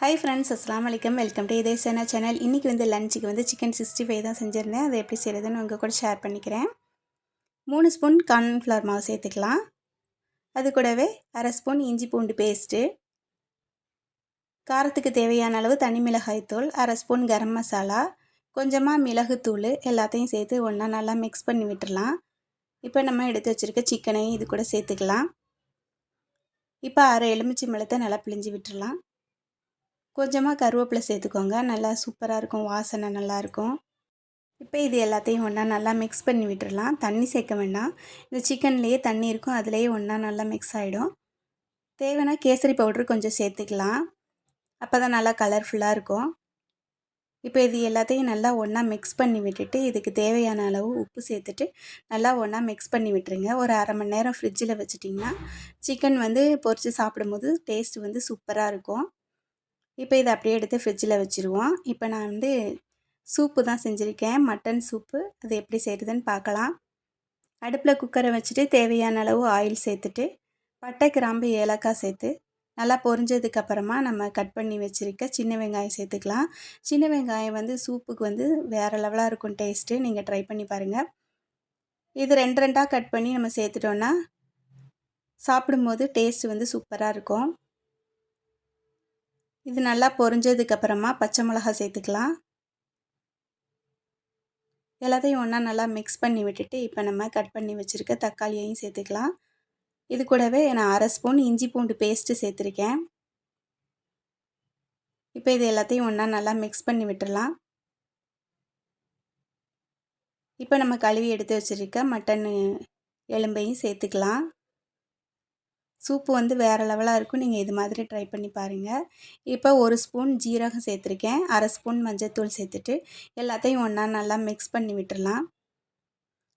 Hi friends அஸ்லாம் வலைக்கம் welcome to இதே சேனா சேனல் இன்றைக்கி வந்து லஞ்சுக்கு வந்து சிக்கன் சிக்ஸ்டி ஃபைவ் தான் செஞ்சுருந்தேன். அதை எப்படி செய்கிறதுன்னு உங்கள் கூட ஷேர் பண்ணிக்கிறேன். மூணு ஸ்பூன் கார்ன்ஃப்ளவர் மாவு சேர்த்துக்கலாம். அது கூடவே அரை ஸ்பூன் இஞ்சி பூண்டு பேஸ்ட்டு காரத்துக்கு தேவையான அளவு தனி மிளகாய் தூள் அரை ஸ்பூன் கரம் மசாலா கொஞ்சமாக மிளகுத்தூள் எல்லாத்தையும் சேர்த்து ஒன்றா நல்லா மிக்ஸ் பண்ணி விட்டுடலாம் இப்போ நம்ம எடுத்து வச்சுருக்க சிக்கனையும் இது கூட சேர்த்துக்கலாம். இப்போ அரை எலுமிச்சி மிளத்தை நல்லா பிழிஞ்சு விட்டுடலாம் கொஞ்சமாக கருவேப்பிலை சேர்த்துக்கோங்க. நல்லா சூப்பராக இருக்கும். வாசனை நல்லாயிருக்கும் இப்போ இது எல்லாத்தையும் ஒன்றா நல்லா மிக்ஸ் பண்ணி விட்டுடலாம் தண்ணி சேர்க்க வேண்டாம். இந்த சிக்கன்லேயே தண்ணி இருக்கும். அதுலேயே ஒன்றா நல்லா மிக்ஸ் ஆகிடும் தேவைன்னா கேசரி பவுடர் கொஞ்சம் சேர்த்துக்கலாம். அப்போ தான் நல்லா கலர்ஃபுல்லாக இருக்கும். இப்போ இது எல்லாத்தையும் நல்லா ஒன்றா மிக்ஸ் பண்ணி விட்டுட்டு இதுக்கு தேவையான அளவு உப்பு சேர்த்துட்டு நல்லா ஒன்றா மிக்ஸ் பண்ணி விட்டுருங்க. ஒரு அரை மணி நேரம் ஃப்ரிட்ஜில் வச்சுட்டிங்கன்னா சிக்கன் வந்து பொறிச்சு சாப்பிடும்போது டேஸ்ட் வந்து சூப்பராக இருக்கும். இப்போ இதை அப்படியே எடுத்து ஃப்ரிட்ஜில் வச்சுருவோம். இப்போ நான் வந்து சூப்பு தான் செஞ்சுருக்கேன். Mutton soup. அது எப்படி செய்கிறதுன்னு பார்க்கலாம். அடுப்பில் குக்கரை வச்சுட்டு தேவையான அளவு ஆயில் சேர்த்துட்டு பட்டை கிராம்பு ஏலக்காய் சேர்த்து நல்லா பொரிஞ்சதுக்கப்புறமா நம்ம கட் பண்ணி வச்சுருக்க சின்ன வெங்காயம் சேர்த்துக்கலாம். சின்ன வெங்காயம் வந்து சூப்புக்கு வந்து வேறு லெவலாக இருக்கும் டேஸ்ட்டு நீங்கள் ட்ரை பண்ணி பாருங்கள் இது ரெண்டு ரெண்டாக கட் பண்ணி நம்ம சேர்த்துட்டோன்னா சாப்பிடும்போது டேஸ்ட் வந்து சூப்பராக இருக்கும். இது நல்லா பொரிஞ்சதுக்கப்புறமா பச்சை மிளகா சேர்த்துக்கலாம். எல்லாத்தையும் ஒன்றா நல்லா மிக்ஸ் பண்ணி விட்டுட்டு இப்போ நம்ம கட் பண்ணி வச்சுருக்க தக்காளியையும் சேர்த்துக்கலாம். இது கூடவே நான் அரை ஸ்பூன் இஞ்சி பூண்டு பேஸ்ட்டு சேர்த்துருக்கேன். இப்போ இது எல்லாத்தையும் ஒன்றா நல்லா மிக்ஸ் பண்ணி விட்டுடலாம். இப்போ நம்ம கழுவி எடுத்து வச்சுருக்க மட்டன் எலும்பையும் சேர்த்துக்கலாம். சூப்பு வந்து வேறு லெவலாக இருக்கும். நீங்கள் இது மாதிரி ட்ரை பண்ணி பாருங்கள் இப்போ ஒரு ஸ்பூன் ஜீரகம் சேர்த்துருக்கேன். அரை ஸ்பூன் மஞ்சத்தூள் சேர்த்துட்டு எல்லாத்தையும் ஒன்றா நல்லா மிக்ஸ் பண்ணி விட்டுடலாம்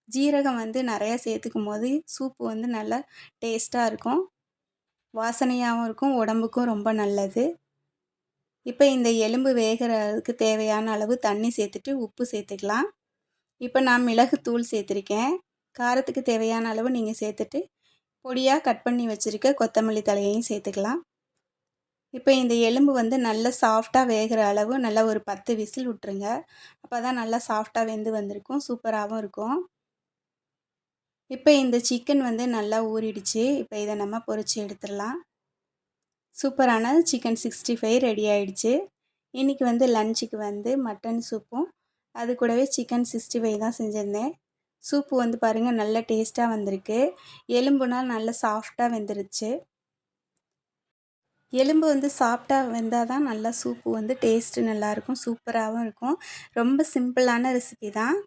ஜீரகம் வந்து நிறையா சேர்த்துக்கும் போது சூப்பு வந்து நல்லா டேஸ்ட்டாக இருக்கும். வாசனையாகவும் இருக்கும். உடம்புக்கும் ரொம்ப நல்லது. இப்போ இந்த எலும்பு வேகிறதுக்கு தேவையான அளவு தண்ணி சேர்த்துட்டு உப்பு சேர்த்துக்கலாம். இப்போ நான் மிளகு தூள் சேர்த்துருக்கேன். காரத்துக்கு தேவையான அளவு நீங்கள் சேர்த்துட்டு பொடியாக கட் பண்ணி வச்சுருக்க கொத்தமல்லி தலையையும் சேர்த்துக்கலாம். இப்போ இந்த எலும்பு வந்து நல்லா சாஃப்டாக வேகிற அளவு நல்லா ஒரு பத்து விசில் விட்ருங்க அப்போ தான் நல்லா சாஃப்டாக வெந்து வந்திருக்கும் சூப்பராகவும் இருக்கும். இப்போ இந்த சிக்கன் வந்து நல்லா ஊறிடுச்சு. இப்போ இதை நம்ம பொறிச்சு எடுத்துடலாம். சூப்பரான சிக்கன் சிக்ஸ்டி ஃபைவ் ரெடி ஆயிடுச்சு. இன்றைக்கி வந்து லஞ்சுக்கு வந்து மட்டன் சூப்பும் அது கூடவே சிக்கன் சிக்ஸ்டி ஃபைவ் தான் செஞ்சுருந்தேன். சூப்பு வந்து பாருங்கள் நல்ல டேஸ்ட்டாக வந்திருக்கு. எலும்புனால் நல்ல சாஃப்டாக வெந்துருச்சு. எலும்பு வந்து சாஃப்டாக வெந்தால் தான் நல்லா சூப்பு வந்து டேஸ்ட்டு நல்லாயிருக்கும் சூப்பராகவும் இருக்கும். ரொம்ப சிம்பிளான ரெசிபி தான்.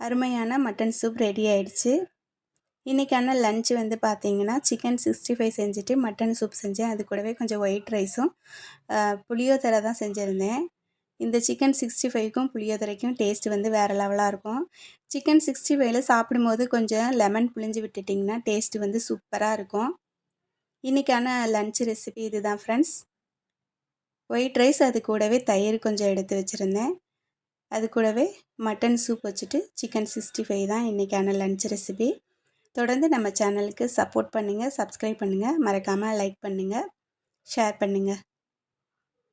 அருமையான மட்டன் சூப் ரெடி ஆயிடுச்சு. இன்றைக்கான லன்ச் வந்து பார்த்திங்கன்னா சிக்கன் சிக்ஸ்டி ஃபைவ் செஞ்சுட்டு மட்டன் சூப் செஞ்சேன். அது கூடவே கொஞ்சம் ஒயிட் ரைஸும் புளியோதரை தான் செஞ்சுருந்தேன். இந்த சிக்கன் சிக்ஸ்டி ஃபைவ்க்கும் புளியோதரைக்கும் டேஸ்ட் வந்து வேறு லெவலாக இருக்கும். சிக்கன் சிக்ஸ்டி ஃபைவ்ல சாப்பிடும்போது கொஞ்சம் லெமன் புளிஞ்சு விட்டுட்டிங்கன்னா டேஸ்ட்டு வந்து சூப்பராக இருக்கும். இன்றைக்கான லன்ச் ரெசிபி இது தான் ஃப்ரெண்ட்ஸ் ஒயிட் ரைஸ் அது கூடவே தயிர் கொஞ்சம் எடுத்து வச்சுருந்தேன். அது கூடவே மட்டன் சூப் வச்சுட்டு சிக்கன் சிக்ஸ்டி ஃபைவ் தான் இன்றைக்கான லன்ச் ரெசிபி தொடர்ந்து நம்ம சேனலுக்கு சப்போர்ட் பண்ணுங்கள் சப்ஸ்கிரைப் பண்ணுங்கள் மறக்காமல் லைக் பண்ணுங்கள் ஷேர் பண்ணுங்கள்